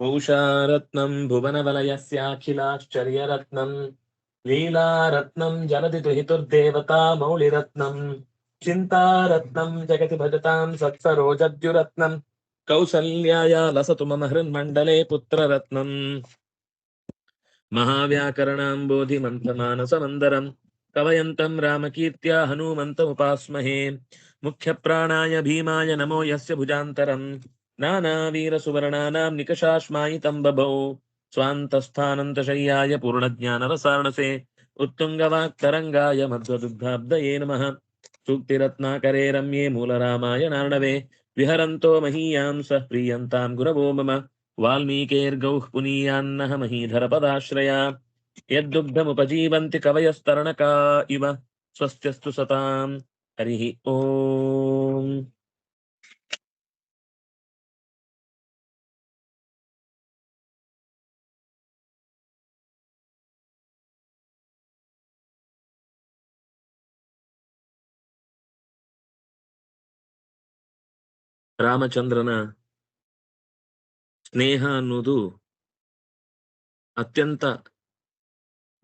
भूषारत्नम् भुवनवलयस्याखिलाश्चर्यरत्नम् लीलारत्नम् जलधि दुहितुर्देवता मौलिरत्नम् चिन्तारत्नम् जगति भजताम् सत्सरोजद्युरत्नम् कौसल्याया लसतु मम हृन्मण्डले पुत्ररत्नम् महाव्याकरणाम्बोधिमन्त्रमानसमन्दरम् कवयन्तम् रामकीर्त्या हनूमन्तमुपास्महे, मुख्यप्राणाय भीमाय नमो यस्य भुजान्तरम्। नानावीरसुवर्णानाम् निकषाश्मायितम् बभौ। स्वान्तस्थानन्तशय्याय पूर्णज्ञानरसारणसे। उत्तुङ्गवाक्तरङ्गाय मध्वदुग्धाब्दये नमः। सूक्तिरत्नाकरे रम्ये मूलरामाय नार्णवे। विहरन्तो महीयां सः प्रीयन्ताम् गुरवो मम। वाल्मीकेर्गौः पुनीयान्नः महीधरपदाश्रया। यद्दुग्धमुपजीवन्ति कवयस्तरणका इव। स्वस्त्यस्तु सताम् हरिः ओम्। ರಾಮಚಂದ್ರನ ಸ್ನೇಹ ಅನ್ನೋದು ಅತ್ಯಂತ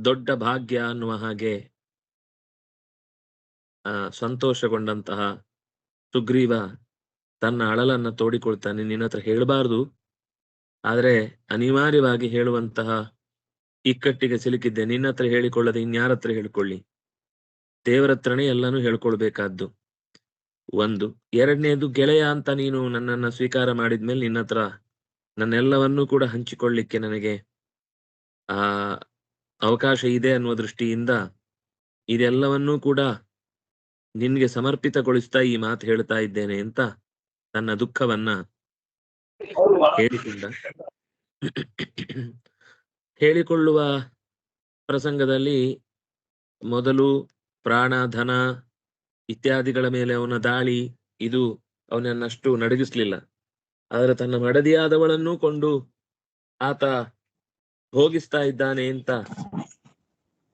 ದೊಡ್ಡ ಭಾಗ್ಯ ಅನ್ನುವ ಹಾಗೆ ಆ, ಸಂತೋಷಗೊಂಡಂತಹ ಸುಗ್ರೀವ ತನ್ನ ಅಳಲನ್ನ ತೋಡಿಕೊಳ್ತಾನೆ. ನಿನ್ನ ಹತ್ರ ಹೇಳಬಾರದು. ಆದರೆ ಅನಿವಾರ್ಯವಾಗಿ ಹೇಳುವಂತಹ ಇಕ್ಕಟ್ಟಿಗೆ ಸಿಲುಕಿದ್ದೆ. ನಿನ್ನ ಹತ್ರ ಹೇಳಿಕೊಳ್ಳದೆ ಇನ್ಯಾರ ಹತ್ರ ಹೇಳಿಕೊಳ್ಳಿ? ದೇವರ ಹತ್ರನೇ ಎಲ್ಲಾನು ಹೇಳ್ಕೊಳ್ಬೇಕಾದ್ದು. ಒಂದು. ಎರಡನೇದು, ಗೆಳೆಯ ಅಂತ ನೀನು ನನ್ನನ್ನ ಸ್ವೀಕಾರ ಮಾಡಿದ್ಮೇಲೆ ನಿನ್ನ ಹತ್ರ ನನ್ನೆಲ್ಲವನ್ನೂ ಕೂಡ ಹಂಚಿಕೊಳ್ಳಿಕ್ಕೆ ನನಗೆ, ಆ, ಅವಕಾಶ ಇದೆ ಅನ್ನುವ ದೃಷ್ಟಿಯಿಂದ ಇದೆಲ್ಲವನ್ನೂ ಕೂಡ ನಿನ್ಗೆ ಸಮರ್ಪಿತಗೊಳಿಸ್ತಾ ಈ ಮಾತು ಹೇಳ್ತಾ ಇದ್ದೇನೆ ಅಂತ ತನ್ನ ದುಃಖವನ್ನ ಹೇಳಿಕೊಂಡ. ಹೇಳಿಕೊಳ್ಳುವ ಪ್ರಸಂಗದಲ್ಲಿ ಮೊದಲು ಪ್ರಾಣ, ಧನ ಇತ್ಯಾದಿಗಳ ಮೇಲೆ ಅವನ ದಾಳಿ, ಇದು ಅವನನ್ನಷ್ಟು ನಡಗಿಸ್ಲಿಲ್ಲ ಆದರೆ ತನ್ನ ಮಡದಿಯಾದವಳನ್ನೂ ಕೊಂಡು ಆತ ಭೋಗಿಸ್ತಾ ಇದ್ದಾನೆ ಅಂತ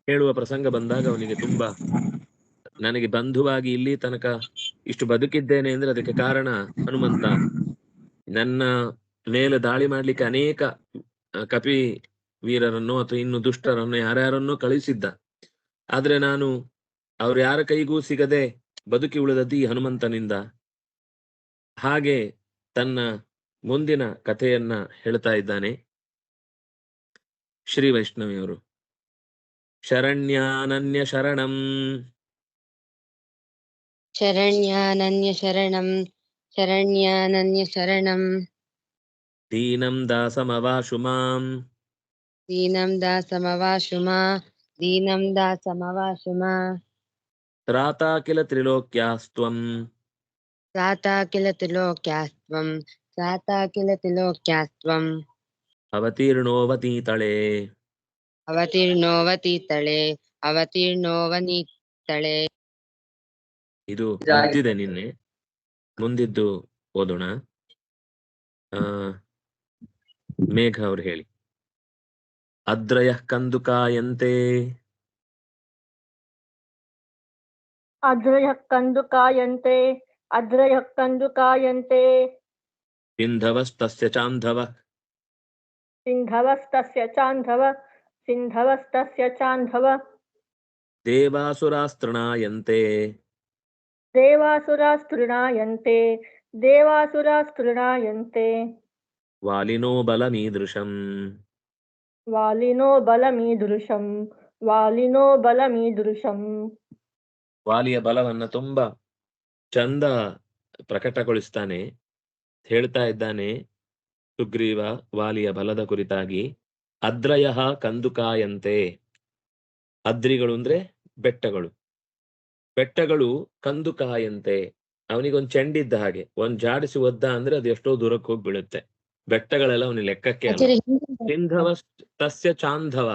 ಹೇಳುವ ಪ್ರಸಂಗ ಬಂದಾಗ ಅವನಿಗೆ ತುಂಬಾ ನನಗೆ ಬಂಧುವಾಗಿ ಇಲ್ಲಿ ತನಕ ಇಷ್ಟು ಬದುಕಿದ್ದೇನೆ ಅಂದ್ರೆ ಅದಕ್ಕೆ ಕಾರಣ ಹನುಮಂತ. ನನ್ನ ಮೇಲೆ ದಾಳಿ ಮಾಡ್ಲಿಕ್ಕೆ ಅನೇಕ ಕಪಿ ವೀರರನ್ನು ಅಥವಾ ಇನ್ನು ದುಷ್ಟರನ್ನು ಯಾರ್ಯಾರನ್ನೂ ಕಳಿಸಿದ್ದ ಆದ್ರೆ ನಾನು ಅವ್ರ ಯಾರ ಕೈಗೂ ಸಿಗದೆ ಬದುಕಿ ಉಳಿದದ್ದು ಈ ಹನುಮಂತನಿಂದ. ಹಾಗೆ ತನ್ನ ಮುಂದಿನ ಕಥೆಯನ್ನ ಹೇಳ್ತಾ ಇದ್ದಾನೆ. ಶ್ರೀ ವೈಷ್ಣವಿಯವರು. ಶರಣ್ಯಾನನ್ಯ ಶರಣಂ. ಶರಣ್ಯಾನನ್ಯ ಶರಣಂ. ಶರಣ್ಯಾನನ್ಯ ಶರಣಂ. ದೀನಂ ದಾಸಮವಾಶು ಮಾಂ ದೀನಂ ದಾಸಮವಾಶುಮಾ. ದೀನಂ ದಾಸಮವಾಶುಮಾ. ತ್ರಾತಾ ಕಿಲ ತ್ರಿಲೋಕ್ಯಾಸ್ತ್ವಂ. ಸಾತಾ ಕಿಲ ತ್ರಿಲೋಕ್ಯಾಸ್ತ್ವಂ. ಸಾತಾ ಕಿಲ ತ್ರಿಲೋಕ್ಯಾಸ್ತ್ವಂ. ಅವತೀರ್ಣೋವತೀತಳೆ. ಅವತೀರ್ಣೋವತೀತಳೆ. ಅವತೀರ್ಣೋವನೀತಳೆ. ಇದು ಮುಗ್ದಿದೆ ನಿನ್ನೆ. ಮುಂದಿದ್ದು ಓದೋಣ. ಆ ಮೇಘ ಅವ್ರು ಹೇಳಿ. ಅದ್ರಯ ಕಂದುಕಾಯಂತೆ ಅದ್ರಯಃ ಕಂದುಕಾಯಂತೆ ಅದ್ರಯಃ ಕಂದುಕಾಯಂತೆ ಸಿಂಧವಸ್ತಸ್ಯ ಚಾಂಧವ ಸಿಂಧವಸ್ತಸ್ಯ ಚಾಂಧವ ಸಿಂಧವಸ್ತಸ್ಯ ಚಾಂಧವ ದೇವಾಸುರಾಸ್ತೃಣಾಯಂತೆ ದೇವಾಸುರಾಸ್ತೃಣಾಯಂತೆ ದೇವಾಸುರಾಸ್ತೃಣಾಯಂತೆ ವಾಲಿನೋ ಬಲಮೀದೃಶಂ ವಾಲಿನೋ ಬಲಮೀದೃಶಂ ವಾಲಿನೋ ಬಲಮೀದೃಶಂ ವಾಲಿಯ ಬಲವನ್ನ ತುಂಬಾ ಚಂದ ಪ್ರಕಟಗೊಳಿಸ್ತಾನೆ ಹೇಳ್ತಾ ಇದ್ದಾನೆ ಸುಗ್ರೀವ ವಾಲಿಯ ಬಲದ ಕುರಿತಾಗಿ ಅದ್ರಯ ಕಂದುಕಾಯಂತೆ. ಅದ್ರಿಗಳು ಅಂದ್ರೆ ಬೆಟ್ಟಗಳು. ಬೆಟ್ಟಗಳು ಕಂದುಕಾಯಂತೆ. ಅವನಿಗೊಂದ್ ಚೆಂಡಿದ್ದ ಹಾಗೆ ಒಂದ್ ಜಾಡಿಸಿ ಒದ್ದ ಅಂದ್ರೆ ಅದು ಎಷ್ಟೋ ದೂರಕ್ಕೆ ಹೋಗಿ ಬೀಳುತ್ತೆ. ಬೆಟ್ಟಗಳೆಲ್ಲ ಅವನ ಲೆಕ್ಕಕ್ಕೆ ಸಿಂಧವ ತಸ್ಯ ಚಾಂಧವ.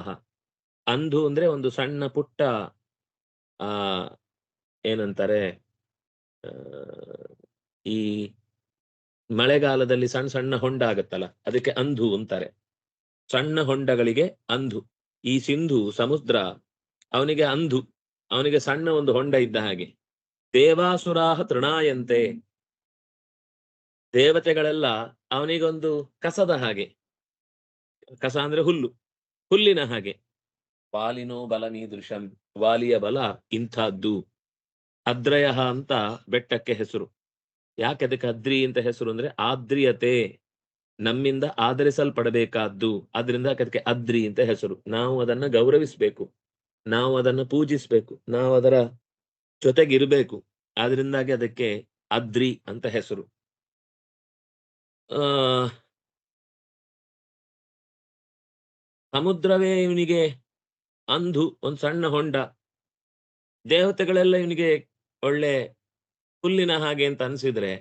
ಅಂಧು ಅಂದ್ರೆ ಒಂದು ಸಣ್ಣ ಪುಟ್ಟ ಆ ಏನಂತಾರೆ ಈ ಮಳೆಗಾಲದಲ್ಲಿ ಸಣ್ಣ ಸಣ್ಣ ಹೊಂಡ ಆಗತ್ತಲ್ಲ ಅದಕ್ಕೆ ಅಂಧು ಅಂತಾರೆ. ಸಣ್ಣ ಹೊಂಡಗಳಿಗೆ ಅಂಧು. ಈ ಸಿಂಧು, ಸಮುದ್ರ, ಅವನಿಗೆ ಅಂಧು, ಅವನಿಗೆ ಸಣ್ಣ ಒಂದು ಹೊಂಡ ಇದ್ದ ಹಾಗೆ. ದೇವಾಸುರಾಹ ತೃಣಾಯಂತೆ. ದೇವತೆಗಳೆಲ್ಲ ಅವನಿಗೊಂದು ಕಸದ ಹಾಗೆ. ಕಸ ಅಂದ್ರೆ ಹುಲ್ಲು, ಹುಲ್ಲಿನ ಹಾಗೆ. ವಾಲಿನೋ ಬಲಮೀದೃಶಂ ವಾಲಿಯ ಬಲ ಇಂಥದ್ದು. ಅದ್ರಯ ಅಂತ ಬೆಟ್ಟಕ್ಕೆ ಹೆಸರು. ಯಾಕೆ ಅದಕ್ಕೆ ಅದ್ರಿ ಅಂತ ಹೆಸರು ಅಂದ್ರೆ ಆದ್ರಿಯತೆ. ನಮ್ಮಿಂದ ಆಧರಿಸಲ್ಪಡಬೇಕಾದ್ದು. ಅದರಿಂದ ಅದಕ್ಕೆ ಅದ್ರಿ ಅಂತ ಹೆಸರು. ನಾವು ಅದನ್ನ ಗೌರವಿಸ್ಬೇಕು. ನಾವು ಅದನ್ನ ಪೂಜಿಸ್ಬೇಕು. ನಾವು ಅದರ ಜೊತೆಗಿರ್ಬೇಕು. ಆದ್ರಿಂದಾಗಿ ಅದಕ್ಕೆ ಅದ್ರಿ ಅಂತ ಹೆಸರು. ಆ, ಸಮುದ್ರವೇ ಇವನಿಗೆ ಅಂಧು, ಒಂದ್ ಸಣ್ಣ ಹೊಂಡ. ದೇವತೆಗಳೆಲ್ಲ ಇವನಿಗೆ ಒಳ್ಳೆ ಹುಲ್ಲಿನ ಹಾಗೆ ಅಂತ ಅನ್ಸಿದ್ರೆ,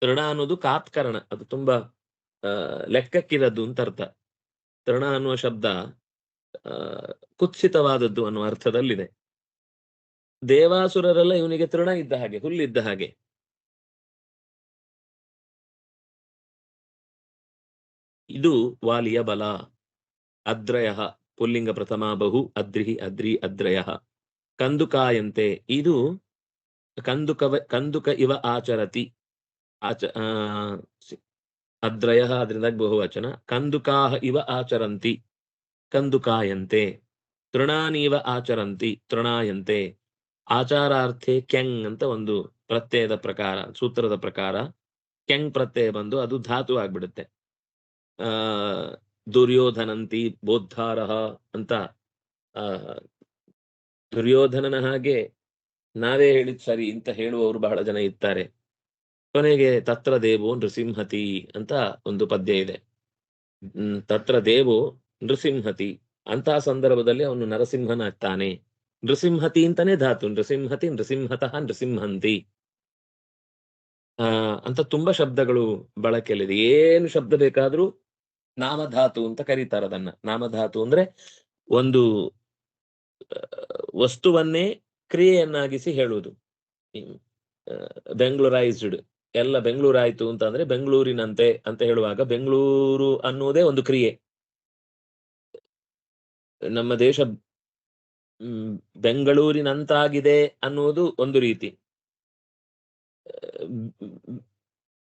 ತೃಣ ಅನ್ನೋದು ಕಾತ್ಕರಣ. ಅದು ತುಂಬಾ ಲೆಕ್ಕಕ್ಕಿರದ್ದು ಅಂತ ಅರ್ಥ. ತೃಣ ಅನ್ನುವ ಶಬ್ದ ಕುತ್ಸಿತವಾದದ್ದು ಅನ್ನುವ ಅರ್ಥದಲ್ಲಿದೆ. ದೇವಾಸುರರೆಲ್ಲ ಇವನಿಗೆ ತೃಣ ಇದ್ದ ಹಾಗೆ ಹುಲ್ಲಿದ್ದ ಹಾಗೆ. ಇದು ವಾಲಿಯ ಬಲ. ಅದ್ರಯ. ಪುಲ್ಲಿಂಗ ಪ್ರಥಮ ಬಹು, ಅದ್ರಿಹಿ ಅದ್ರಿ ಅದ್ರಯ. ಕಂದುಕಾಯಂತೆ. ಇದು ಕಂದುಕವ, ಕಂದುಕ ಇವ ಆಚರತಿ. ಆಚ ಅದ್ರಯ ಅದರಿಂದ ಬಹುವಚನ. ಕಂದುಕಾಹ ಇವ ಆಚರಂತಿ. ಕಂದುಕಾಯಂತೆ. ತೃಣಾನೀವ ಆಚರಂತಿ. ತೃಣಾಯಂತೆ. ಆಚಾರಾರ್ಥೆ ಕೆಂಗ್ ಅಂತ ಒಂದು ಪ್ರತ್ಯಯದ ಪ್ರಕಾರ, ಸೂತ್ರದ ಪ್ರಕಾರ ಕೆಂಗ್ ಪ್ರತ್ಯಯ ಬಂದು ಅದು ಧಾತು ಆಗ್ಬಿಡುತ್ತೆ. ಆ, ದುರ್ಯೋಧನಂತಿ ಬೋದ್ಧಾರಹ ಅಂತ ದುರ್ಯೋಧನನ ಹಾಗೆ ನಾವೇ ಹೇಳಿದ್ ಸರಿ ಅಂತ ಹೇಳುವವರು ಬಹಳ ಜನ ಇರ್ತಾರೆ. ಕೊನೆಗೆ ತತ್ರ ದೇವೋ ನೃಸಿಂಹತಿ ಅಂತ ಒಂದು ಪದ್ಯ ಇದೆ. ತತ್ರ ದೇವೋ ನೃಸಿಂಹತಿ ಅಂತಹ ಸಂದರ್ಭದಲ್ಲಿ ಅವನು ನರಸಿಂಹನಾಗ್ತಾನೆ. ನೃಸಿಂಹತಿ ಅಂತಾನೆ ಧಾತು, ನೃಸಿಂಹತಿ ನೃಸಿಂಹತಃ ನೃಸಿಂಹಂತಿ. ಆ, ಅಂತ ತುಂಬಾ ಶಬ್ದಗಳು ಬಳಕೆಯಲ್ಲಿದೆ. ಏನು ಶಬ್ದ ಬೇಕಾದ್ರೂ ನಾಮಧಾತು ಅಂತ ಕರೀತಾರೆ ಅದನ್ನ. ನಾಮಧಾತು ಅಂದ್ರೆ ಒಂದು ವಸ್ತುವನ್ನೇ ಕ್ರಿಯೆಯನ್ನಾಗಿಸಿ ಹೇಳುವುದು. ಬೆಂಗಳೂರೈಸ್ಡ್, ಎಲ್ಲ ಬೆಂಗಳೂರಾಯ್ತು ಅಂತ ಅಂದ್ರೆ ಬೆಂಗಳೂರಿನಂತೆ ಅಂತ ಹೇಳುವಾಗ ಬೆಂಗಳೂರು ಅನ್ನುವುದೇ ಒಂದು ಕ್ರಿಯೆ. ನಮ್ಮ ದೇಶ ಬೆಂಗಳೂರಿನಂತಾಗಿದೆ ಅನ್ನುವುದು ಒಂದು ರೀತಿ.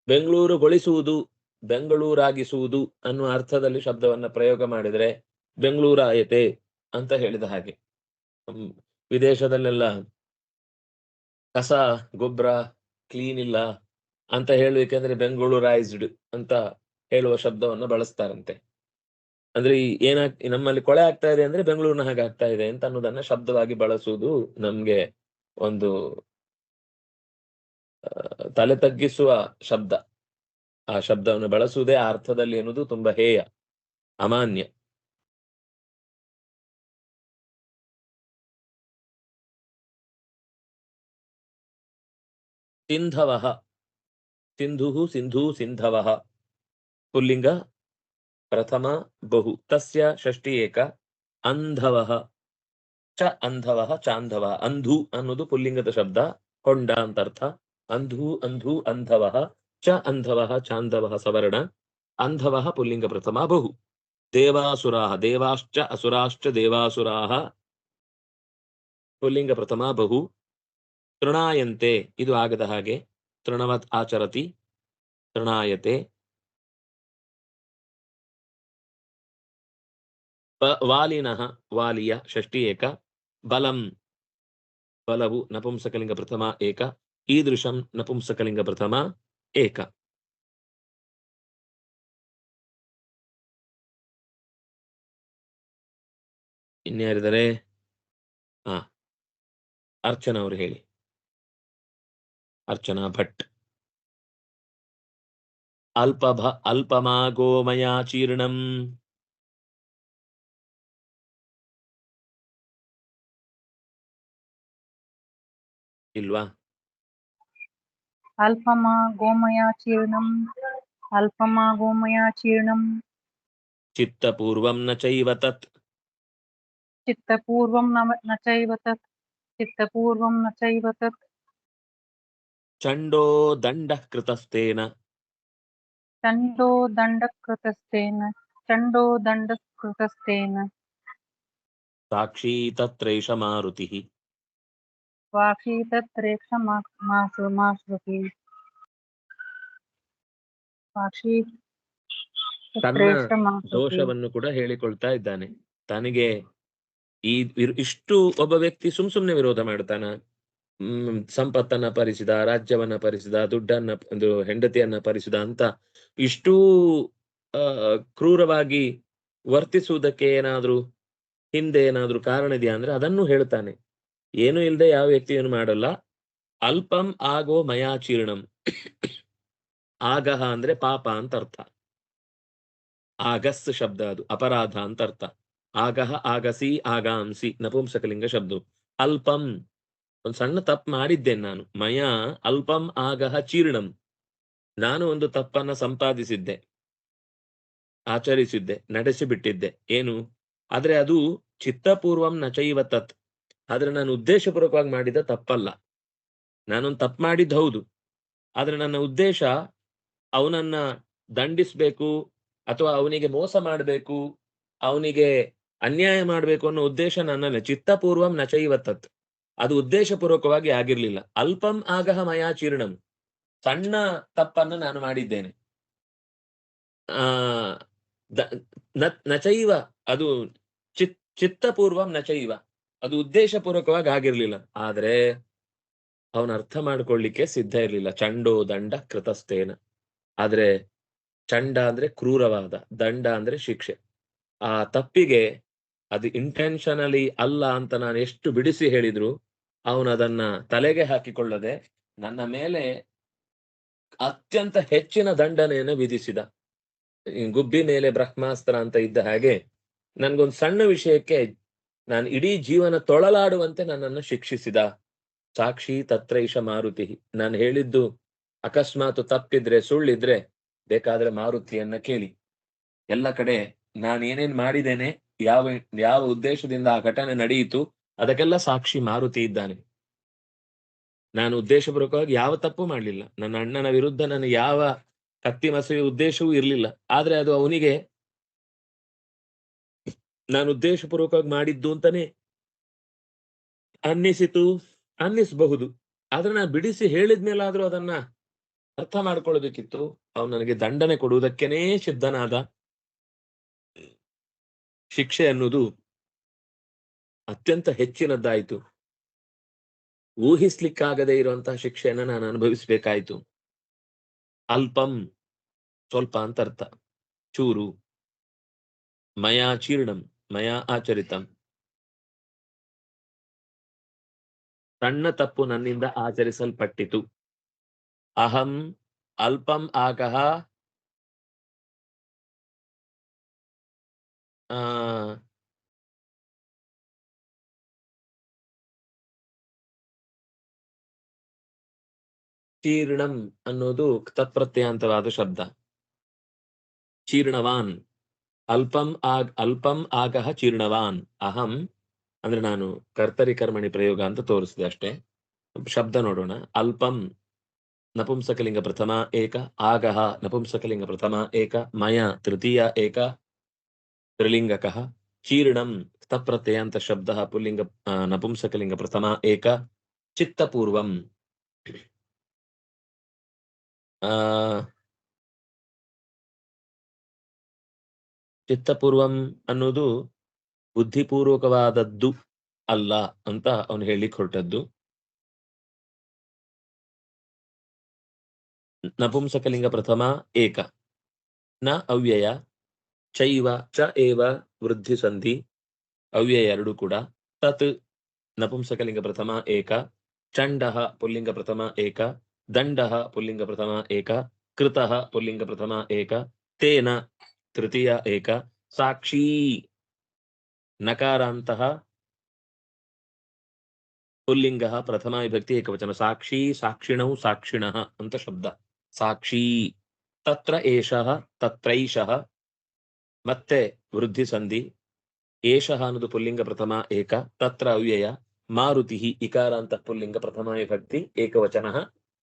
ಬೆಂಗಳೂರುಗೊಳಿಸುವುದು, ಬೆಂಗಳೂರಾಗಿಸುವುದು ಅನ್ನುವ ಅರ್ಥದಲ್ಲಿ ಶಬ್ದವನ್ನ ಪ್ರಯೋಗ ಮಾಡಿದ್ರೆ ಬೆಂಗಳೂರಾಯತೆ ಅಂತ ಹೇಳಿದ ಹಾಗೆ. ವಿದೇಶದಲ್ಲೆಲ್ಲ ಕಸ, ಗೊಬ್ಬರ ಕ್ಲೀನ್ ಇಲ್ಲ ಅಂತ ಹೇಳಬೇಕಂದ್ರೆ ಬೆಂಗಳೂರೈಸ್ಡ್ ಅಂತ ಹೇಳುವ ಶಬ್ದವನ್ನು ಬಳಸ್ತಾರಂತೆ. ಅಂದ್ರೆ ಏನಾಗ್ ನಮ್ಮಲ್ಲಿ ಕೊಳೆ ಆಗ್ತಾ ಇದೆ ಅಂದ್ರೆ ಬೆಂಗಳೂರಿನ ಹಾಗೆ ಆಗ್ತಾ ಇದೆ ಅಂತ ಅನ್ನೋದನ್ನ ಶಬ್ದವಾಗಿ ಬಳಸುವುದು ನಮ್ಗೆ ಒಂದು ತಲೆ ತಗ್ಗಿಸುವ ಶಬ್ದ. ಆ ಶಬ್ದವನ್ನು ಬಳಸುವುದೇ ಆ ಅರ್ಥದಲ್ಲಿ ಅನ್ನೋದು ತುಂಬಾ ಹೇಯ, ಅಮಾನ್ಯ. ಸಿಂಧವಃ. ಸಿಂಧು ಸಿಂಧೂ ಸಿಂಧವಃ. ಪುಲ್ಲಿಂಗ ಪ್ರಥಮ ಬಹು ತಸ್ಯ ಷಷ್ಟಿ ಏಕ ಅಂಧವಃ. ಚ ಅಂಧವಃ ಚಾಂಧವ. ಅಂಧು ಅನ್ನೋದು ಪುಲ್ಲಿಂಗದ ಶಬ್ದ. ಹೊಂಡ ಅಂತ ಅರ್ಥ ಅಂಧು ಅಂಧು ಅಂಧವಃ. ಚ ಅಂಧವಃ ಚಾಂಧವಃ ಸವರ್ಣ. ಅಂಧವಃ ಪುಲ್ಲಿಂಗ ಪ್ರಥಮ ಬಹು. ದೇವಾಸುರಾಃ ದೇವಾಶ್ಚ ಅಸುರಾಶ್ಚ ದೇವಾಸುರಾಃ ಪುಲ್ಲಿಂಗ ಪ್ರಥಮ ಬಹು. ತೃಣಾಯಂತೆ. ಇದು ಆಗದ ಹಾಗೆ. ತೃಣವತ್ ಆಚರತಿ. ತೃಣಾಯತೆ. ವಾಲಿನಃ ವಾಲಿಯ ಷಷ್ಠಿ ಏಕ. ಬಲಂ ಬಲವು ನಪುಂಸಕಲಿಂಗ ಪ್ರಥಮ ಏಕ. ಈದೃಶಂ ನಪುಂಸಕಲಿಂಗ ಪ್ರಥಮ ಏಕ. ಇನ್ಯಾರಿದರೆ ಹಾ ಅರ್ಚನಾ ಅವರು ಹೇಳಿ. ಅರ್ಚನಾ ಭಟ್. ಅಲ್ಪಭ ಅಲ್ಪಮಾ ಗೋಮಯಾಚೀರ್ಣಂ ಇಲ್ವಾ? ಅಲ್ಪಮಾ ಗೋಮಯಾಚೀರ್ಣಂ ಅಲ್ಪಮಾ ಗೋಮಯಾಚೀರ್ಣಂ ಚಿತ್ತಪೂರ್ವಂ ನ ಚೈವ ತತ್. ಚಿತ್ತಪೂರ್ವಂ ನ ಚೈವ ತತ್. ಚಿತ್ತಪೂರ್ವಂ ನ ಚೈವ ತತ್. ಚಂಡೋ ದಂಡ ಕೃತಸ್ತೇನ ಚಂಡೋ ದಂಡ ಕೃತಸ್ತೇನ ಚಂಡೋ ದಂಡ ಕೃತಸ್ತೇನ ಸಾಕ್ಷಿ ತತ್ರೇಷ ಮಾರುತಿ ಸಾಕ್ಷಿ ತತ್ರೇಷ ಮಾಶ್ರುತಿ ಸಾಕ್ಷಿ ದೋಷವನ್ನು ಕೂಡ ಹೇಳಿಕೊಳ್ತಾ ಇದ್ದಾನೆ. ತನಗೆ ಈ ಇಷ್ಟು ಒಬ್ಬ ವ್ಯಕ್ತಿ ಸುಮ್ ಸುಮ್ನೆ ವಿರೋಧ ಮಾಡ್ತಾನ? ಸಂಪತ್ತನ್ನ ಪರಿಸಿದ, ರಾಜ್ಯವನ್ನ ಪರಿಸಿದ, ದುಡ್ಡನ್ನ, ಒಂದು ಹೆಂಡತಿಯನ್ನ ಪರಿಸಿದ ಅಂತ ಇಷ್ಟೂ ಕ್ರೂರವಾಗಿ ವರ್ತಿಸುವುದಕ್ಕೆ ಏನಾದ್ರೂ ಹಿಂದೆ ಏನಾದ್ರೂ ಕಾರಣ ಇದೆಯಾ ಅಂದ್ರೆ ಅದನ್ನು ಹೇಳ್ತಾನೆ. ಏನು ಇಲ್ಲದೆ ಯಾವ ವ್ಯಕ್ತಿಯನ್ನು ಮಾಡಲ್ಲ. ಅಲ್ಪಂ ಆಗೋ ಮಯಾಚೀರ್ಣಂ. ಆಗಹ ಅಂದ್ರೆ ಪಾಪ ಅಂತ ಅರ್ಥ. ಆಗಸ್ ಶಬ್ದ ಅದು, ಅಪರಾಧ ಅಂತ ಅರ್ಥ. ಆಗಹ, ಆಗಸಿ, ಆಗಾಂಸಿ, ನಪುಂಸಕಲಿಂಗ ಶಬ್ದ ಅಲ್ಪಂ ಒಂದು ಸಣ್ಣ ತಪ್ಪು ಮಾಡಿದ್ದೇನೆ ನಾನು. ಮಯ ಅಲ್ಪಂ ಆಗಹ ಚೀರ್ಣಂ. ನಾನು ಒಂದು ತಪ್ಪನ್ನ ಸಂಪಾದಿಸಿದ್ದೆ. ಆಚರಿಸಿದ್ದೆ, ನಡೆಸಿಬಿಟ್ಟಿದ್ದೆ. ಏನು? ಆದ್ರೆ ಅದು ಚಿತ್ತಪೂರ್ವಂ ನಚೈವ ತತ್. ಆದ್ರೆ ನಾನು ಉದ್ದೇಶಪೂರ್ವಕವಾಗಿ ಮಾಡಿದ ತಪ್ಪಲ್ಲ. ನಾನೊಂದು ತಪ್ಪು ಮಾಡಿದ್ದು ಹೌದು. ಆದ್ರೆ ನನ್ನ ಉದ್ದೇಶ ಅವನನ್ನ ದಂಡಿಸ್ಬೇಕು ಅಥವಾ ಅವನಿಗೆ ಮೋಸ ಮಾಡಬೇಕು, ಅವನಿಗೆ ಅನ್ಯಾಯ ಮಾಡಬೇಕು ಅನ್ನೋ ಉದ್ದೇಶ ನನ್ನಲ್ಲ. ಚಿತ್ತಪೂರ್ವಂ ನಚೈವ ತತ್. ಅದು ಉದ್ದೇಶಪೂರ್ವಕವಾಗಿ ಆಗಿರ್ಲಿಲ್ಲ. ಅಲ್ಪಂ ಆಗಹ ಮಯಾ ಚೀರ್ಣಂ. ಸಣ್ಣ ತಪ್ಪನ್ನು ನಾನು ಮಾಡಿದ್ದೇನೆ. ಆ ನಚೈವ ಅದು ಚಿತ್, ಚಿತ್ತಪೂರ್ವಂ ನಚೈವ ಅದು ಉದ್ದೇಶಪೂರ್ವಕವಾಗಿ ಆಗಿರ್ಲಿಲ್ಲ. ಆದ್ರೆ ಅವನ ಅರ್ಥ ಮಾಡ್ಕೊಳ್ಳಿಕ್ಕೆ ಸಿದ್ಧ ಇರ್ಲಿಲ್ಲ. ಚಂಡೋ ದಂಡ ಕೃತಸ್ಥೇನ. ಆದ್ರೆ ಚಂಡ ಅಂದ್ರೆ ಕ್ರೂರವಾದ, ದಂಡ ಅಂದ್ರೆ ಶಿಕ್ಷೆ. ಆ ತಪ್ಪಿಗೆ ಅದು ಇಂಟೆನ್ಷನಲಿ ಅಲ್ಲ ಅಂತ ನಾನು ಎಷ್ಟು ಬಿಡಿಸಿ ಹೇಳಿದ್ರು, ಅವನು ಅದನ್ನ ತಲೆಗೆ ಹಾಕಿಕೊಳ್ಳದೆ ನನ್ನ ಮೇಲೆ ಅತ್ಯಂತ ಹೆಚ್ಚಿನ ದಂಡನೆಯನ್ನು ವಿಧಿಸಿದ. ಗುಬ್ಬಿ ಮೇಲೆ ಬ್ರಹ್ಮಾಸ್ತ್ರ ಅಂತ ಇದ್ದ ಹಾಗೆ ನನ್ಗೊಂದು ಸಣ್ಣ ವಿಷಯಕ್ಕೆ ನಾನು ಇಡೀ ಜೀವನ ತೊಳಲಾಡುವಂತೆ ನನ್ನನ್ನು ಶಿಕ್ಷಿಸಿದ. ಸಾಕ್ಷಿ ತತ್ರೈಷ ಮಾರುತಿ. ನಾನು ಹೇಳಿದ್ದು ಅಕಸ್ಮಾತ್ ತಪ್ಪಿದ್ರೆ ಸುಳ್ಳಿದ್ರೆ ಬೇಕಾದ್ರೆ ಮಾರುತಿಯನ್ನ ಕೇಳಿ. ಎಲ್ಲ ಕಡೆ ನಾನು ಏನೇನ್ ಮಾಡಿದ್ದೇನೆ ಯಾವ ಯಾವ ಉದ್ದೇಶದಿಂದ ಆ ಘಟನೆ ನಡೆಯಿತು, ಅದಕ್ಕೆಲ್ಲ ಸಾಕ್ಷಿ ಮಾರುತಿ ಇದ್ದಾನೆ. ನಾನು ಉದ್ದೇಶಪೂರ್ವಕವಾಗಿ ಯಾವ ತಪ್ಪು ಮಾಡಲಿಲ್ಲ. ನನ್ನ ಅಣ್ಣನ ವಿರುದ್ಧ ನನ್ನ ಯಾವ ಕತ್ತಿ ಮಸುವೆ ಉದ್ದೇಶವೂ ಇರಲಿಲ್ಲ. ಆದ್ರೆ ಅದು ಅವನಿಗೆ ನಾನು ಉದ್ದೇಶಪೂರ್ವಕವಾಗಿ ಮಾಡಿದ್ದು ಅಂತಾನೆ ಅನ್ನಿಸಿತು, ಅನ್ನಿಸಬಹುದು. ಆದ್ರೆ ನಾನು ಬಿಡಿಸಿ ಹೇಳಿದ್ಮೇಲಾದ್ರೂ ಅದನ್ನ ಅರ್ಥ ಮಾಡ್ಕೊಳ್ಬೇಕಿತ್ತು ಅವನು ನನಗೆ ದಂಡನೆ ಕೊಡುವುದಕ್ಕೇನೆ ಸಿದ್ಧನಾದ. ಶಿಕ್ಷೆ ಅನ್ನೋದು ಅತ್ಯಂತ ಹೆಚ್ಚಿನದ್ದಾಯಿತು. ಊಹಿಸ್ಲಿಕ್ಕಾಗದೇ ಇರುವಂತಹ ಶಿಕ್ಷೆಯನ್ನ ನಾನು ಅನುಭವಿಸ್ಬೇಕಾಯ್ತು. ಅಲ್ಪಂ ಸ್ವಲ್ಪ ಅಂತ ಅರ್ಥ ಚೂರು. ಮಯಾ ಚೀರ್ಣಂ, ಮಯಾ ಆಚರಿತಂ. ಸಣ್ಣ ತಪ್ಪು ನನ್ನಿಂದ ಆಚರಿಸಲ್ಪಟ್ಟಿತು. ಅಹಂ ಅಲ್ಪಂ ಆಗಹ ಆ ಚೀರ್ಣಂ ಅನ್ನೋದು ತತ್ಪ್ರತ್ಯಯಾಂತವಾದ ಶಬ್ದ. ಚೀರ್ಣವಾನ್ ಅಲ್ಪಂ ಆಗ್, ಅಲ್ಪಂ ಆಗಹ ಚೀರ್ಣವಾನ್ ಅಹಂ. ಅಂದ್ರೆ ನಾನು ಕರ್ತರಿ ಕರ್ಮಣಿ ಪ್ರಯೋಗ ಅಂತ ತೋರಿಸಿದೆ ಅಷ್ಟೇ. ಶಬ್ದ ನೋಡೋಣ. ಅಲ್ಪಂ. ನಪುಂಸಕಲಿಂಗ ಪ್ರಥಮ ಏಕ. ಆಗಹ ನಪುಂಸಕಲಿಂಗ ಪ್ರಥಮ ಏಕ. ಮಯ ತೃತೀಯ ಏಕ. ತ್ರಿಲಿಂಗಕಃ ಚೀರ್ಣಂ ತಪ್ರತ್ಯಯಾಂತ ಶಬ್ದ ಪುಲ್ಲಿಂಗ ನಪುಂಸಕಲಿಂಗ ಪ್ರಥಮ ಏಕ ಚಿತ್ತಪೂರ್ವಂ. ಚಿತ್ತಪೂರ್ವಂ ಅನ್ನೋದು ಬುದ್ಧಿಪೂರ್ವಕವಾದದ್ದು ಅಲ್ಲ ಅಂತ ಅವನು ಹೇಳಿಕ್ ನಪುಂಸಕಲಿಂಗ ಪ್ರಥಮ ಏಕ ನ ಅವ್ಯಯ ಚೈವ ಚ ಏವ ವೃದ್ಧಿ ಸಂಧಿ ಅವ್ಯಯ ಎರಡು ಕೂಡ. ತತ್ ನಪುಂಸಕಲಿಂಗ ಪ್ರಥಮ ಏಕ, ಚಂಡ ಪುಲ್ಲಿಂಗ ಪ್ರಥಮ ಏಕ, ದಂಡ ಪುಲ್ಲಿಂಗ ಪ್ರಥಮ ಏಕ, ಕೃತ ಪುಲ್ಲಿಂಗ ಪ್ರಥಮ ಏಕ, ತೇನ ತೃತೀಯ ಏಕ, ಸಾಕ್ಷಿ ನಕಾರಾಂತ ಪುಲ್ಲಿಂಗ ಪ್ರಥಮ ವಿಭಕ್ತಿ ಏಕವಚನ, ಸಾಕ್ಷಿ ಸಾಕ್ಷಿಣೌ ಸಾಕ್ಷಿಣ ಅಂತ ಶಬ್ದ. ಸಾಕ್ಷಿ ತತ್ರ ಏಷ ತತ್ರೈಷಃ ಮತ್ತೆ ವೃದ್ಧಿ ಸಂಧಿ ಏಷಃ ಅನ್ನೋದು ಪುಲ್ಲಿಂಗ ಪ್ರಥಮ ಏಕ ತತ್ರ ಅವ್ಯಯ ಮಾರುತಿ ಇಕಾರಾಂತ ಪುಲ್ಲಿಂಗ ಪ್ರಥಮ ವಿಭಕ್ತಿ ಏಕವಚನ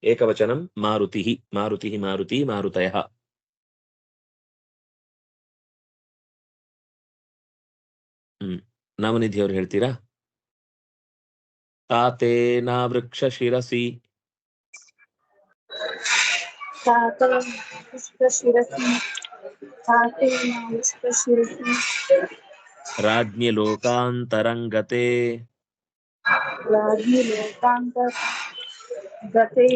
ಏಕವಚನಂ ಮಾರುತಿ ಮಾರುತಿ ಮಾರುತಿ ಮಾರುತಯ ಹ್ಮ್ ನವನಿಧಿ ಅವ್ರು ಹೇಳ್ತೀರಾ ತಾತೇನ ವೃಕ್ಷ ಶಿರಸಿ राज्ञ लोकांतरंगते। लोकांतर गते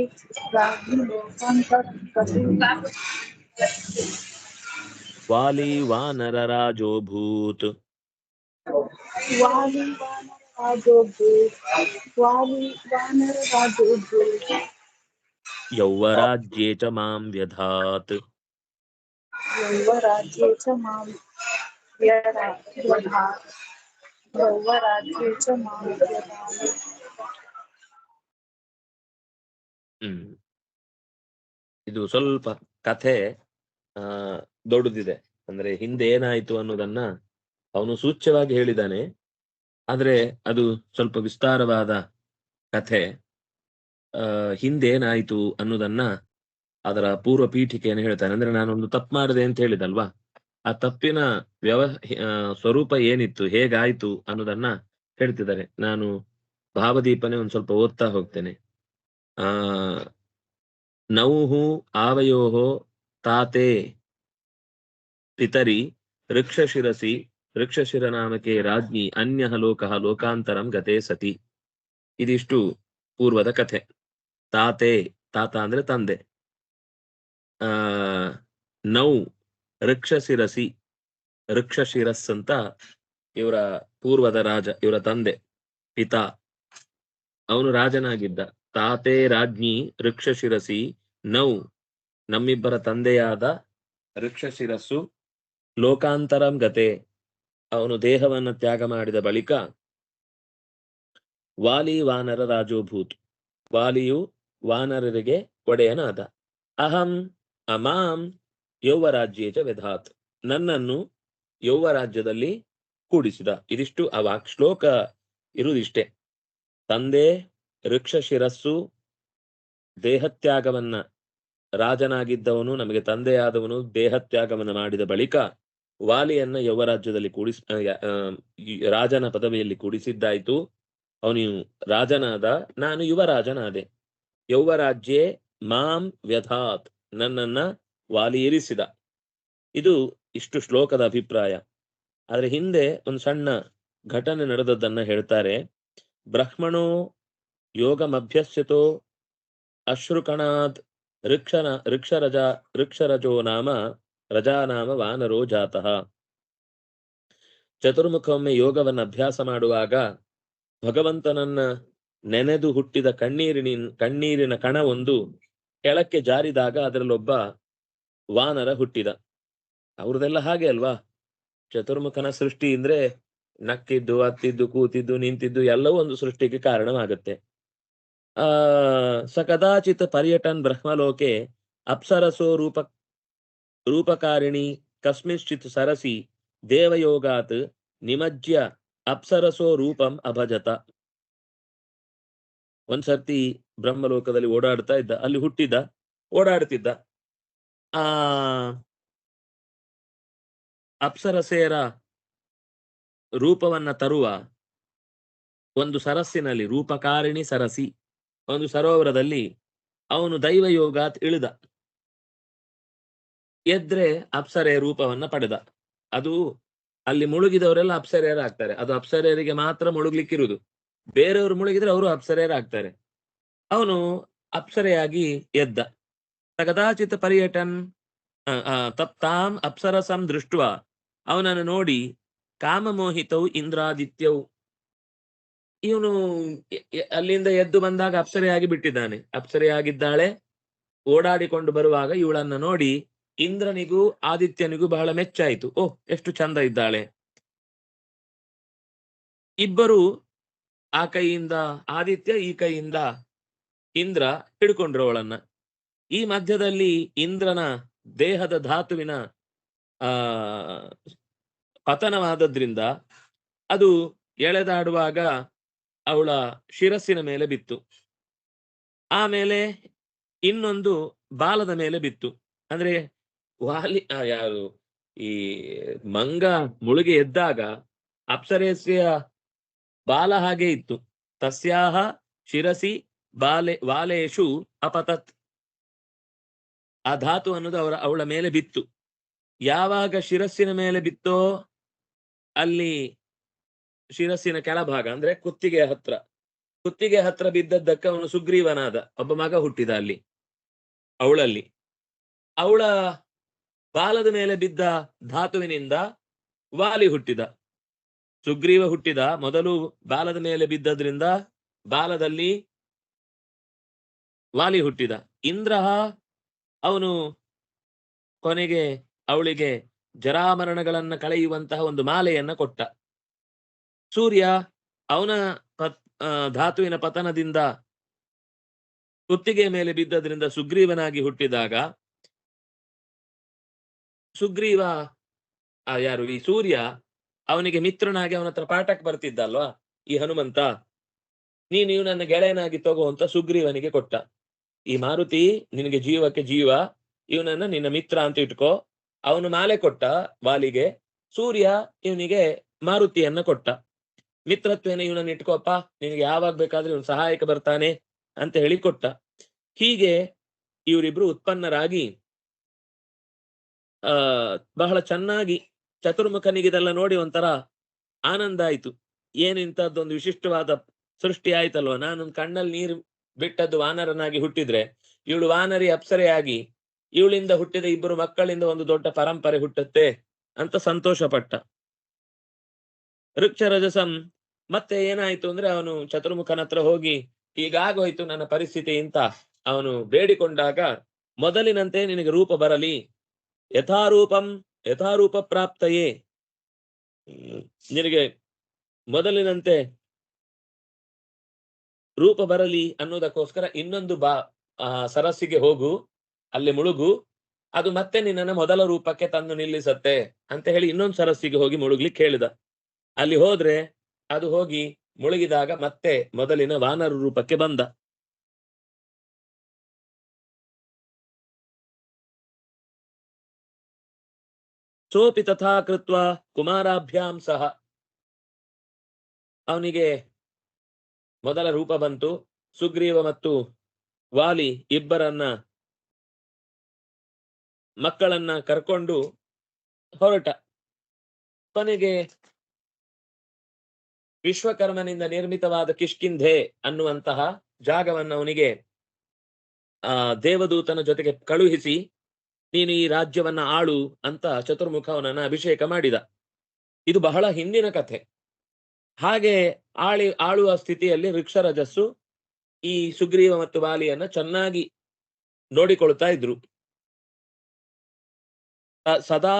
लोकांतर गते वाली वानर राजो भूत। वाली वानर राजो भूत। वाली वानर राजो भूत। यौवराज्ये च माँ व्यधात्। यौवराज्ये च मां व्यधा व्यधात् यौवराज्ये च मां व्यधात् ಹ್ಮ್ ಇದು ಸ್ವಲ್ಪ ಕಥೆ ಆ ದೊಡ್ಡದಿದೆ ಅಂದ್ರೆ ಹಿಂದೆ ಏನಾಯ್ತು ಅನ್ನೋದನ್ನ ಅವನು ಸೂಚ್ಯವಾಗಿ ಹೇಳಿದ್ದಾನೆ ಆದ್ರೆ ಅದು ಸ್ವಲ್ಪ ವಿಸ್ತಾರವಾದ ಕಥೆ ಆ ಹಿಂದೆ ಏನಾಯ್ತು ಅನ್ನೋದನ್ನ ಅದರ ಪೂರ್ವ ಪೀಠಿಕೆಯನ್ನು ಹೇಳ್ತಾನೆ. ಅಂದ್ರೆ ನಾನೊಂದು ತಪ್ಪು ಮಾಡಿದೆ ಅಂತ ಹೇಳಿದಲ್ವಾ? ಆ ತಪ್ಪಿನ ವ್ಯವ ಸ್ವರೂಪ ಏನಿತ್ತು, ಹೇಗಾಯ್ತು ಅನ್ನೋದನ್ನ ಹೇಳ್ತಿದ್ದಾರೆ. ನಾನು ಭಾವದೀಪನೆ ಒಂದ್ ಸ್ವಲ್ಪ ಓದ್ತಾ ಹೋಗ್ತೇನೆ. ಆ, ನೌಹು ಆವಯೋಹೋ ತಾತೆ ಪಿತರಿ ವೃಕ್ಷಶಿರಸಿ ವೃಕ್ಷಶಿರ ನಾಮಕೆ ರಾಜ್ಞಿ ಅನ್ಯ ಲೋಕಃ ಲೋಕಾಂತರಂ ಗತೆ ಸತಿ. ಇದಿಷ್ಟು ಪೂರ್ವದ ಕಥೆ. ತಾತೆ, ತಾತ ಅಂದ್ರೆ ತಂದೆ. ನೌ ಋಕ್ಷಶಿರಸಿ ಋಕ್ಷಶಿರಸ್ ಅಂತ ಇವರ ಪೂರ್ವದ ರಾಜ, ಇವರ ತಂದೆ, ಪಿತಾ. ಅವನು ರಾಜನಾಗಿದ್ದ. ತಾತೆ ರಾಜ್ಞಿ ಋಕ್ಷಶಿರಸಿ ನೌ ನಮ್ಮಿಬ್ಬರ ತಂದೆಯಾದ ಋಕ್ಷಶಿರಸ್ಸು ಲೋಕಾಂತರಂ ಗತೆ. ಅವನು ದೇಹವನ್ನು ತ್ಯಾಗ ಮಾಡಿದ ಬಳಿಕ ವಾಲಿ ವಾನರ ರಾಜೋಭೂತ್. ವಾಲಿಯು ವಾನರರಿಗೆ ಒಡೆಯನಾದ. ಅಹಂ ಅಮಾಂ ಯೌವರಾಜ್ಯೇ ಚ ವ್ಯಧಾತ್ ನನ್ನನ್ನು ಯೌವರಾಜ್ಯದಲ್ಲಿ ಕೂಡಿಸಿದ. ಇದಿಷ್ಟು ಆ ವಾಕ್ ಶ್ಲೋಕ ಇರುವುದಿಷ್ಟೇ. ತಂದೆ ವೃಕ್ಷ ಶಿರಸ್ಸು, ದೇಹತ್ಯಾಗವನ್ನ ರಾಜನಾಗಿದ್ದವನು, ನಮಗೆ ತಂದೆಯಾದವನು, ದೇಹತ್ಯಾಗವನ್ನ ಮಾಡಿದ ಬಳಿಕ ವಾಲಿಯನ್ನ ಯೌವರಾಜ್ಯದಲ್ಲಿ ಕೂಡಿಸ್ ರಾಜನ ಪದವಿಯಲ್ಲಿ ಕೂಡಿಸಿದ್ದಾಯ್ತು. ಅವನು ರಾಜನಾದ, ನಾನು ಯುವರಾಜನಾದೆ. ಯೌವರಾಜ್ಯೇ ಮಾಂ ವ್ಯಥಾತ್ ನನ್ನನ್ನ ವಾಲಿ ಇರಿಸಿದ ಇದು ಇಷ್ಟು ಶ್ಲೋಕದ ಅಭಿಪ್ರಾಯ. ಆದ್ರೆ ಹಿಂದೆ ಒಂದು ಸಣ್ಣ ಘಟನೆ ನಡೆದದ್ದನ್ನ ಹೇಳ್ತಾರೆ. ಬ್ರಹ್ಮಣೋ ಯೋಗಮಭ್ಯಸ್ಯತೋ ಅಶ್ರುಕಣಾತ್ ಋಕ್ಷನ ಋಕ್ಷರಜ ಋಕ್ಷರಜೋ ನಾಮ ರಜಾ ನಾಮ ವಾನರೋ ಜಾತಃ. ಚತುರ್ಮುಖವೊಮ್ಮೆ ಯೋಗವನ್ನು ಅಭ್ಯಾಸ ಮಾಡುವಾಗ ಭಗವಂತನನ್ನ ನೆನೆದು ಹುಟ್ಟಿದ ಕಣ್ಣೀರಿನ ಕಣ್ಣೀರಿನ ಕಣವೊಂದು ಕೆಳಕ್ಕೆ ಜಾರಿದಾಗ ಅದರಲ್ಲೊಬ್ಬ ವಾನರ ಹುಟ್ಟಿದ. ಅವ್ರದೆಲ್ಲ ಹಾಗೆ ಅಲ್ವಾ? ಚತುರ್ಮುಖನ ಸೃಷ್ಟಿ ಅಂದ್ರೆ ನಕ್ಕಿದ್ದು, ಹತ್ತಿದ್ದು, ಕೂತಿದ್ದು, ನಿಂತಿದ್ದು ಎಲ್ಲವೂ ಒಂದು ಸೃಷ್ಟಿಗೆ ಕಾರಣವಾಗುತ್ತೆ. ಆ, ಸಕದಾಚಿತ ಕದಾಚಿತ್ ಪರ್ಯಟನ್ ಬ್ರಹ್ಮಲೋಕೆ ಅಪ್ಸರಸೋ ರೂಪ, ರೂಪಕಾರಿಣಿ ಕಸ್ಮಿಶ್ಚಿತ್ ಸರಸಿ ದೇವಯೋಗಾತ್ ನಿಮಜ್ಯ ಅಪ್ಸರಸೋ ರೂಪಂ ಅಭಜತ. ಒಂದ್ಸರ್ತಿ ಬ್ರಹ್ಮಲೋಕದಲ್ಲಿ ಓಡಾಡ್ತಾ ಇದ್ದ, ಅಲ್ಲಿ ಹುಟ್ಟಿದ್ದ, ಓಡಾಡ್ತಿದ್ದ, ಆ ಅಪ್ಸರಸೆಯರ ರೂಪವನ್ನ ತರುವ ಒಂದು ಸರಸ್ಸಿನಲ್ಲಿ, ರೂಪಕಾರಿಣಿ ಸರಸಿ, ಒಂದು ಸರೋವರದಲ್ಲಿ ಅವನು ದೈವ ಯೋಗ ಇಳಿದ. ಎದ್ರೆ ಅಪ್ಸರೆಯ ರೂಪವನ್ನ ಪಡೆದ. ಅದು ಅಲ್ಲಿ ಮುಳುಗಿದವರೆಲ್ಲ ಅಪ್ಸರೆಯರಾಗ್ತಾರೆ. ಅದು ಅಪ್ಸರೆಯರಿಗೆ ಮಾತ್ರ ಮುಳುಗ್ಲಿಕ್ಕಿರುವುದು. ಬೇರೆಯವರು ಮುಳುಗಿದ್ರೆ ಅವರು ಅಪ್ಸರೆಯರಾಗ್ತಾರೆ. ಅವನು ಅಪ್ಸರೆಯಾಗಿ ಎದ್ದ. ಕದಾಚಿತ್ ಪರ್ಯಟನ್ ತಪ್ತಾಂ ಅಪ್ಸರಸಂ ದೃಷ್ಟ ಅವನನ್ನು ನೋಡಿ ಕಾಮಮೋಹಿತವು ಇಂದ್ರಾದಿತ್ಯವು ಇವನು ಅಲ್ಲಿಂದ ಎದ್ದು ಬಂದಾಗ ಅಪ್ಸರೆಯಾಗಿ ಬಿಟ್ಟಿದ್ದಾನೆ. ಅಪ್ಸರೆಯಾಗಿದ್ದಾಳೆ. ಓಡಾಡಿಕೊಂಡು ಬರುವಾಗ ಇವಳನ್ನ ನೋಡಿ ಇಂದ್ರನಿಗೂ ಆದಿತ್ಯನಿಗೂ ಬಹಳ ಮೆಚ್ಚಾಯಿತು. ಓಹ್, ಎಷ್ಟು ಚಂದ ಇದ್ದಾಳೆ. ಇಬ್ಬರು ಆ ಕೈಯಿಂದ, ಆದಿತ್ಯ ಈ ಕೈಯಿಂದ ಇಂದ್ರ ಹಿಡ್ಕೊಂಡ್ರು ಅವಳನ್ನ ಈ ಮಧ್ಯದಲ್ಲಿ ಇಂದ್ರನ ದೇಹದ ಧಾತುವಿನ, ಆ, ಪತನವಾದದ್ರಿಂದ ಅದು ಎಳೆದಾಡುವಾಗ ಅವಳ ಶಿರಸ್ಸಿನ ಮೇಲೆ ಬಿತ್ತು. ಆಮೇಲೆ ಇನ್ನೊಂದು ಬಾಲದ ಮೇಲೆ ಬಿತ್ತು. ಅಂದ್ರೆ ವಾಲಿ ಯಾರು, ಈ ಮಂಗ ಮುಳುಗಿ ಎದ್ದಾಗ ಅಪ್ಸರೇಸಿಯ ಬಾಲ ಹಾಗೆ ಇತ್ತು. ತಸ್ಯಾಹ ಶಿರಸಿ ಬಾಲೆ, ವಾಲೇಶು ಅಪತತ್. ಆ ಧಾತು ಅನ್ನೋದು ಅವರ, ಅವಳ ಮೇಲೆ ಬಿತ್ತು. ಯಾವಾಗ ಶಿರಸ್ಸಿನ ಮೇಲೆ ಬಿತ್ತೋ ಅಲ್ಲಿ ಶಿರಸ್ಸಿನ ಕೆಳಭಾಗ ಅಂದ್ರೆ ಕುತ್ತಿಗೆ ಹತ್ರ. ಕುತ್ತಿಗೆ ಹತ್ರ ಬಿದ್ದದ್ದಕ್ಕೆ ಅವನು ಸುಗ್ರೀವನಾದ. ಒಬ್ಬ ಮಗ ಹುಟ್ಟಿದ ಅಲ್ಲಿ, ಅವಳಲ್ಲಿ. ಅವಳ ಬಾಲದ ಮೇಲೆ ಬಿದ್ದ ಧಾತುವಿನಿಂದ ವಾಲಿ ಹುಟ್ಟಿದ. ಸುಗ್ರೀವ ಹುಟ್ಟಿದ ಮೊದಲು ಬಾಲದ ಮೇಲೆ ಬಿದ್ದದ್ರಿಂದ ಬಾಲದಲ್ಲಿ ವಾಲಿ ಹುಟ್ಟಿದ. ಇಂದ್ರ ಅವನು ಕೊನೆಗೆ ಅವಳಿಗೆ ಜರಾಮರಣಗಳನ್ನ ಕಳೆಯುವಂತಹ ಒಂದು ಮಾಲೆಯನ್ನ ಕೊಟ್ಟ. ಸೂರ್ಯ ಅವನ ಪತ್ ಧಾತುವಿನ ಪತನದಿಂದ ಕುತ್ತಿಗೆ ಮೇಲೆ ಬಿದ್ದದ್ರಿಂದ ಸುಗ್ರೀವನಾಗಿ ಹುಟ್ಟಿದಾಗ ಸುಗ್ರೀವ ಯಾರು, ಈ ಸೂರ್ಯ ಅವನಿಗೆ ಮಿತ್ರನಾಗಿ ಅವನ ಹತ್ರ ಪಾಠಕ್ಕೆ ಬರ್ತಿದ್ದ ಅಲ್ವಾ ಈ ಹನುಮಂತ, ನೀನು ನನ್ನ ಗೆಳೆಯನಾಗಿ ತಗೋ ಅಂತ ಸುಗ್ರೀವನಿಗೆ ಕೊಟ್ಟ. ಈ ಮಾರುತಿ, ನಿನಗೆ ಜೀವಕ್ಕೆ ಜೀವ, ಇವನನ್ನ ನಿನ್ನ ಮಿತ್ರ ಅಂತ ಇಟ್ಕೋ. ಅವನು ಮಾಲೆ ಕೊಟ್ಟ ವಾಲಿಗೆ, ಸೂರ್ಯ ಇವನಿಗೆ ಮಾರುತಿಯನ್ನ ಕೊಟ್ಟ. ಮಿತ್ರತ್ವೇನ ಇವನನ್ನ ಇಟ್ಕೋಪ್ಪ, ನಿನಗೆ ಯಾವಾಗ ಬೇಕಾದ್ರೆ ಇವನು ಸಹಾಯಕ ಬರ್ತಾನೆ ಅಂತ ಹೇಳಿ ಕೊಟ್ಟ. ಹೀಗೆ ಇವರಿಬ್ರು ಉತ್ಪನ್ನರಾಗಿ, ಆ, ಬಹಳ ಚೆನ್ನಾಗಿ ಚತುರ್ಮುಖನಿಗೆ ಇದೆಲ್ಲ ನೋಡಿ ಒಂಥರ ಆನಂದ ಆಯ್ತು. ಏನು ಇಂಥದ್ದೊಂದು ವಿಶಿಷ್ಟವಾದ ಸೃಷ್ಟಿ ಆಯ್ತಲ್ವ? ನಾನು ಕಣ್ಣಲ್ಲಿ ನೀರು ಬಿಟ್ಟದ್ದು ವಾನರನಾಗಿ ಹುಟ್ಟಿದ್ರೆ, ಇವಳು ವಾನರಿ ಅಪ್ಸರೆಯಾಗಿ, ಇವಳಿಂದ ಹುಟ್ಟಿದ ಇಬ್ಬರು ಮಕ್ಕಳಿಂದ ಒಂದು ದೊಡ್ಡ ಪರಂಪರೆ ಹುಟ್ಟುತ್ತೆ ಅಂತ ಸಂತೋಷ ಪಟ್ಟ ವೃಕ್ಷರಜಸಂ, ಮತ್ತೆ ಏನಾಯ್ತು ಅಂದ್ರೆ ಅವನು ಚತುರ್ಮುಖನ ಹತ್ರ ಹೋಗಿ, ಹೀಗಾಗೋಯ್ತು ನನ್ನ ಪರಿಸ್ಥಿತಿ ಅಂತ ಅವನು ಬೇಡಿಕೊಂಡಾಗ, ಮೊದಲಿನಂತೆ ನಿನಗೆ ರೂಪ ಬರಲಿ. ಯಥಾರೂಪಂ ಯಥಾರೂಪ ಪ್ರಾಪ್ತಯೇ ನಿನಗೆ ಮೊದಲಿನಂತೆ ರೂಪ ಬರಲಿ ಅನ್ನೋದಕ್ಕೋಸ್ಕರ ಇನ್ನೊಂದು ಬಾ, ಆ, ಸರಸ್ಸಿಗೆ ಹೋಗು, ಅಲ್ಲಿ ಮುಳುಗು, ಅದು ಮತ್ತೆ ನಿನ್ನ ಮೊದಲ ರೂಪಕ್ಕೆ ತಂದು ನಿಲ್ಲಿಸತ್ತೆ ಅಂತ ಹೇಳಿ ಇನ್ನೊಂದು ಸರಸ್ಸಿಗೆ ಹೋಗಿ ಮುಳುಗ್ಲಿಕ್ಕೆ ಹೇಳಿದ. ಅಲ್ಲಿ ಹೋದ್ರೆ ಅದು ಹೋಗಿ ಮುಳುಗಿದಾಗ ಮತ್ತೆ ಮೊದಲಿನ ವಾನರ ರೂಪಕ್ಕೆ ಬಂದ. ಸೋಪಿ ತಥಾ ಕೃತ್ವ ಕುಮಾರಾಭ್ಯಾಂ ಸಹ ಅವನಿಗೆ ಮೊದಲ ರೂಪ ಬಂತು. ಸುಗ್ರೀವ ಮತ್ತು ವಾಲಿ ಇಬ್ಬರನ್ನ ಮಕ್ಕಳನ್ನ ಕರ್ಕೊಂಡು ಹೊರಟ. ಕೊನೆಗೆ ವಿಶ್ವಕರ್ಮನಿಂದ ನಿರ್ಮಿತವಾದ ಕಿಷ್ಕಿಂಧೆ ಅನ್ನುವಂತಹ ಜಾಗವನ್ನು ಅವನಿಗೆ, ಆ, ದೇವದೂತನ ಜೊತೆಗೆ ಕಳುಹಿಸಿ ನೀನು ಈ ರಾಜ್ಯವನ್ನ ಆಳು ಅಂತ ಚತುರ್ಮುಖ ಅವನನ್ನ ಅಭಿಷೇಕ ಮಾಡಿದ. ಇದು ಬಹಳ ಹಿಂದಿನ ಕಥೆ. ಹಾಗೆ ಆಳಿ, ಆಳುವ ಸ್ಥಿತಿಯಲ್ಲಿ ವೃಕ್ಷರಜಸ್ಸು ಈ ಸುಗ್ರೀವ ಮತ್ತು ಬಾಲಿಯನ್ನ ಚೆನ್ನಾಗಿ ನೋಡಿಕೊಳ್ತಾ ಇದ್ರು. ಸದಾ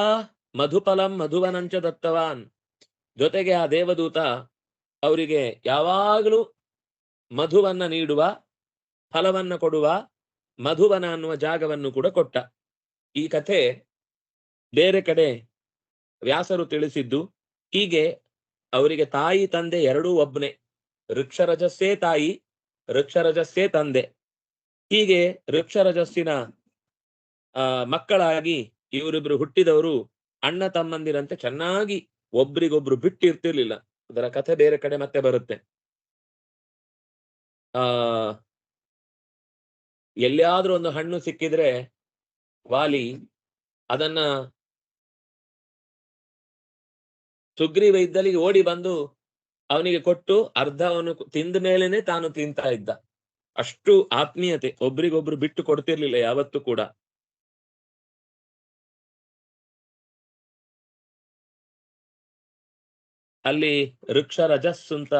ಮಧುಫಲಂ ಮಧುವನಂಚ ದತ್ತವಾನ್. ಜೊತೆಗೆ ಆ ದೇವದೂತ ಅವರಿಗೆ ಯಾವಾಗಲೂ ಮಧುವನ್ನ ನೀಡುವ, ಫಲವನ್ನ ಕೊಡುವ, ಮಧುವನ ಅನ್ನುವ ಜಾಗವನ್ನು ಕೂಡ ಕೊಟ್ಟ. ಈ ಕಥೆ ಬೇರೆ ಕಡೆ ವ್ಯಾಸರು ತಿಳಿಸಿದ್ದು, ಹೀಗೆ ಅವರಿಗೆ ತಾಯಿ ತಂದೆ ಎರಡೂ ಒಬ್ಬನೇ ವೃಕ್ಷರಜಸ್ಸೇ ತಾಯಿ, ವೃಕ್ಷರಜಸ್ಸೇ ತಂದೆ. ಹೀಗೆ ವೃಕ್ಷರಜಸ್ಸಿನ, ಆ, ಮಕ್ಕಳಾಗಿ ಇವರಿಬ್ರು ಹುಟ್ಟಿದವರು ಅಣ್ಣ ತಮ್ಮಂದಿರಂತೆ ಚೆನ್ನಾಗಿ ಒಬ್ರಿಗೊಬ್ರು ಬಿಟ್ಟಿರ್ತಿರ್ಲಿಲ್ಲ. ಅದರ ಕಥೆ ಬೇರೆ ಕಡೆ ಮತ್ತೆ ಬರುತ್ತೆ. ಆ, ಎಲ್ಲಿಯಾದ್ರೂ ಒಂದು ಹಣ್ಣು ಸಿಕ್ಕಿದ್ರೆ ವಾಲಿ ಅದನ್ನ ಸುಗ್ರೀವ ಇದ್ದಲ್ಲಿ ಓಡಿ ಬಂದು ಅವನಿಗೆ ಕೊಟ್ಟು ಅರ್ಧ ಅವನು ತಿಂದ ಮೇಲೇನೆ ತಾನು ತಿಂತಾ ಇದ್ದ. ಅಷ್ಟು ಆತ್ಮೀಯತೆ, ಒಬ್ರಿಗೊಬ್ರು ಬಿಟ್ಟು ಕೊಡ್ತಿರ್ಲಿಲ್ಲ ಯಾವತ್ತೂ ಕೂಡ. ಅಲ್ಲಿ ವೃಕ್ಷ ರಜಸ್ ಅಂತ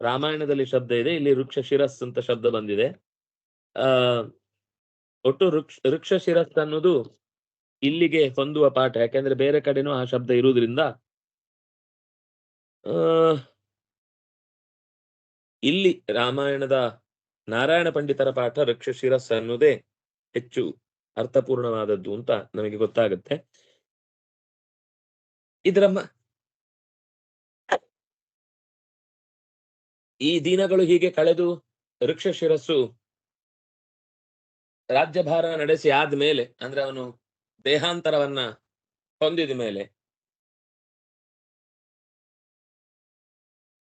ರಾಮಾಯಣದಲ್ಲಿ ಶಬ್ದ ಇದೆ, ಇಲ್ಲಿ ವೃಕ್ಷ ಶಿರಸ್ ಅಂತ ಶಬ್ದ ಬಂದಿದೆ. ಆ ಒಟ್ಟು ವೃಕ್ಷ ವೃಕ್ಷ ಶಿರಸ್ ಅನ್ನೋದು ಇಲ್ಲಿಗೆ ಹೊಂದುವ ಪಾಠ. ಯಾಕೆಂದ್ರೆ ಬೇರೆ ಕಡೆನೂ ಆ ಶಬ್ದ ಇರುವುದರಿಂದ ಇಲ್ಲಿ ರಾಮಾಯಣದ ನಾರಾಯಣ ಪಂಡಿತರ ಪಾಠ ವೃಕ್ಷ ಶಿರಸ್ ಅನ್ನೋದೇ ಹೆಚ್ಚು ಅರ್ಥಪೂರ್ಣವಾದದ್ದು ಅಂತ ನಮಗೆ ಗೊತ್ತಾಗುತ್ತೆ. ಇದರ ಈ ದಿನಗಳು ಹೀಗೆ ಕಳೆದು ವೃಕ್ಷ ಶಿರಸ್ಸು ರಾಜ್ಯಭಾರ ನಡೆಸಿ ಆದ್ಮೇಲೆ, ಅಂದ್ರೆ ಅವನು ದೇಹಾಂತರವನ್ನ ಹೊಂದಿದ ಮೇಲೆ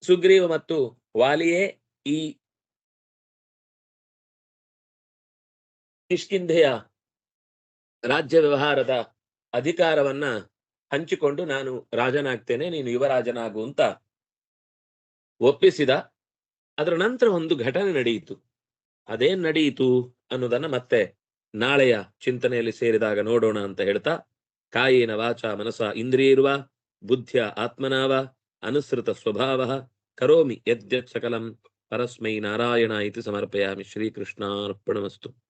ಸುಗ್ರೀವ ಮತ್ತು ವಾಲಿಯೇ ಈ ಕಿಷ್ಕಿಂಧೆಯ ರಾಜ್ಯ ವ್ಯವಹಾರದ ಅಧಿಕಾರವನ್ನ ಹಂಚಿಕೊಂಡು ನಾನು ರಾಜನಾಗ್ತೇನೆ, ನೀನು ಯುವರಾಜನಾಗು ಅಂತ ಒಪ್ಪಿಸಿದ. ಅದರ ನಂತರ ಒಂದು ಘಟನೆ ನಡೆಯಿತು. ಅದೇನ್ ನಡೆಯಿತು ಅನ್ನೋದನ್ನ ಮತ್ತೆ ನಾಳೆಯ ಚಿಂತನೆಯಲ್ಲಿ ಸೇರಿದಾಗ ನೋಡೋಣ ಅಂತ ಹೇಳ್ತಾ, ಕಾಯೇನ ವಾಚ ಮನಸ ಇಂದ್ರಿಯರ್ವ ಬುದ್ಧಿಯ ಆತ್ಮನಾವ, ಅನುಸೃತ ಸ್ವಭಾವ, ಕರೋಮಿ ಯದ್ಯತ್ ಸಕಲಂ, ಪರಸ್ಮೈ ನಾರಾಯಣ ಇತಿ ಸಮರ್ಪಯಾಮಿ ಶ್ರೀಕೃಷ್ಣಾರ್ಪಣಮಸ್ತು.